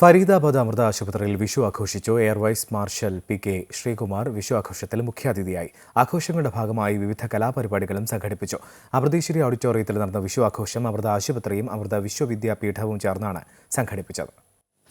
ഫരീദാബാദ് അമൃത ആശുപത്രിയിൽ വിഷു ആഘോഷിച്ചു air vice marshal P K Sreekumar. Vishu ആഘോഷത്തിൽ മുഖ്യാതിഥിയായി ആഘോഷങ്ങളുടെ ഭാഗമായി വിവിധ കലാപരിപാടികളും സംഘടിപ്പിച്ചു. അമൃതേശ്വരി ഓഡിറ്റോറിയത്തിൽ നടന്ന വിഷു ആഘോഷം അമൃത ആശുപത്രിയും അമൃത വിശ്വവിദ്യാപീഠവും ചേർന്നാണ് സംഘടിപ്പിച്ചത്.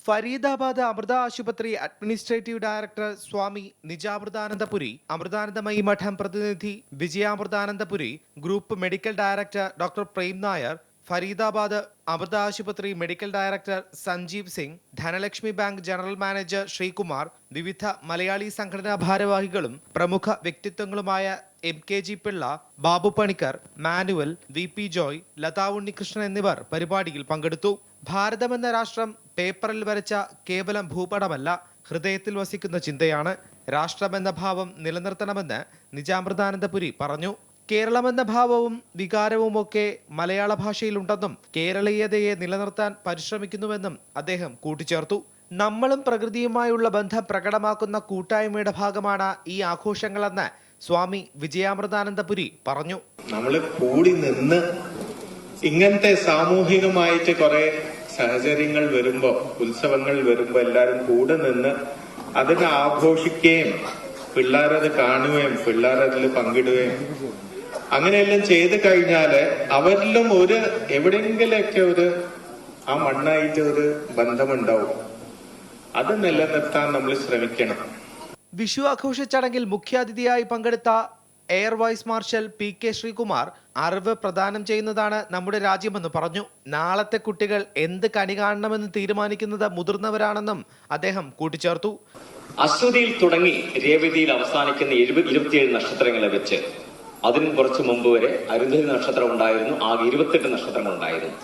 ഫരീദാബാദ് അമൃത ആശുപത്രി അഡ്മിനിസ്ട്രേറ്റീവ് ഡയറക്ടർ സ്വാമി നിജാമൃതാനന്ദപുരി അമൃതാനന്ദമയി മഠം പ്രതിനിധി Vijayamruthanandapuri group medical director doctor Prem Nair Faridabad Amrita ആശുപത്രി medical director Sanjeev Singh Dhanalakshmi bank general manager Sreekumar വിവിധ മലയാളി സംഘടനാ ഭാരവാഹികളും പ്രമുഖ വ്യക്തിത്വങ്ങളുമായ M K G Pillai Babu Panicker Manuel V P Joy Latha Unnikrishnan എന്നിവർ പരിപാടിയിൽ പങ്കെടുത്തു. ഭാരതമെന്ന രാഷ്ട്രം പേപ്പറിൽ വരച്ച കേവലം ഭൂപടമല്ല ഹൃദയത്തിൽ വസിക്കുന്ന ചിന്തയാണ്. രാഷ്ട്രമെന്ന ഭാവം നിലനിർത്തണമെന്ന് നിജാമൃതാനന്ദപുരി പറഞ്ഞു. കേരളമെന്ന ഭാവവും വികാരവുമൊക്കെ മലയാള ഭാഷയിലുണ്ടെന്നും കേരളീയതയെ നിലനിർത്താൻ പരിശ്രമിക്കുന്നുവെന്നും അദ്ദേഹം കൂട്ടിച്ചേർത്തു. നമ്മളും പ്രകൃതിയുമായുള്ള ബന്ധം പ്രകടമാക്കുന്ന കൂട്ടായ്മയുടെ ഭാഗമാണ് ഈ ആഘോഷങ്ങളെന്ന് സ്വാമി വിജയാമൃതാനന്ദപുരി പറഞ്ഞു. നമ്മൾ കൂടി നിന്ന് ഇങ്ങനത്തെ സാമൂഹികമായിട്ട് കുറെ സാഹചര്യങ്ങൾ വരുമ്പോ ഉത്സവങ്ങൾ വരുമ്പോ എല്ലാരും കൂടെ നിന്ന് അതിനെ ആഘോഷിക്കുകയും പിള്ളേരത് കാണുകയും പിള്ളേരതിൽ പങ്കിടുകയും അങ്ങനെയെല്ലാം ചെയ്ത് കഴിഞ്ഞാൽ അവരിലും ഒരു എവിടെയെങ്കിലൊക്കെ ഒരു ആ മണ്ണായിട്ട് ഒരു ബന്ധമുണ്ടാവും. അത് നിലനിർത്താൻ നമ്മൾ ശ്രമിക്കണം. വിഷു ആഘോഷ ചടങ്ങിൽ മുഖ്യാതിഥിയായി പങ്കെടുത്ത air vice marshal P K Sreekumar അറിവ് പ്രദാനം ചെയ്യുന്നതാണ് നമ്മുടെ രാജ്യമെന്ന് പറഞ്ഞു. നാളത്തെ കുട്ടികൾ എന്ത് കണി കാണണമെന്ന് തീരുമാനിക്കുന്നത് മുതിർന്നവരാണെന്നും അദ്ദേഹം കൂട്ടിച്ചേർത്തു. അശ്വതിയിൽ തുടങ്ങി രേവതിയിൽ അവസാനിക്കുന്ന എഴുപത് ഇരുപത്തിയേഴ് നക്ഷത്രങ്ങളെ വെച്ച് അതിനും കുറച്ച് മുമ്പ് വരെ അരുന്ധതി നക്ഷത്രം ഉണ്ടായിരുന്നു. ആകെ ഇരുപത്തെട്ട് നക്ഷത്രങ്ങൾ ഉണ്ടായിരുന്നു.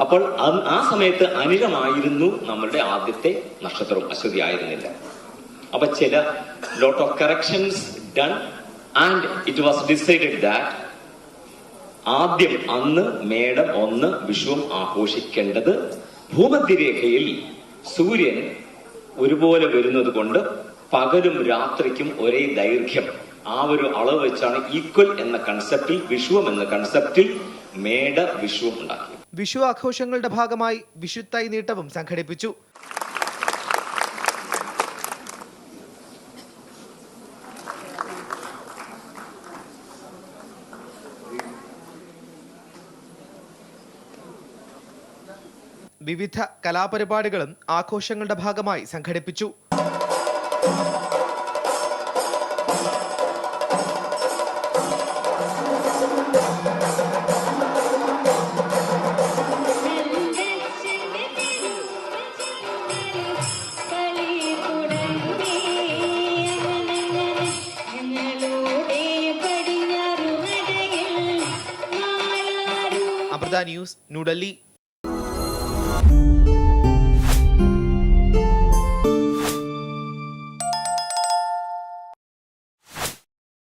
അപ്പോൾ ആ സമയത്ത് അനിലമായിരുന്നു നമ്മളുടെ ആദ്യത്തെ നക്ഷത്രം അശ്വതി ആയിരുന്നില്ല. അപ്പൊ ചില lot of corrections done and it was decided that ആദ്യം അന്ന് മേടം ഒന്ന് വിഷുവും ആഘോഷിക്കേണ്ടത് ഭൂമധ്യരേഖയിൽ സൂര്യൻ ഒരുപോലെ വരുന്നത് കൊണ്ട് പകലും രാത്രിക്കും ഒരേ ദൈർഘ്യം. ആ ഒരു അളവ് വെച്ചാണ് ഈക്വൽ എന്ന കൺസെപ്റ്റിൽ വിഷുവം എന്ന കൺസെപ്റ്റിൽ മേട വിഷുവം ഉണ്ടാക്കി വിഷു ആഘോഷങ്ങളുടെ ഭാഗമായി വിഷുത്തായി നീട്ടവും സംഘടിപ്പിച്ചു. വിവിധ കലാപരിപാടികളും ആഘോഷങ്ങളുടെ ഭാഗമായി സംഘടിപ്പിച്ചു. the news, New Delhi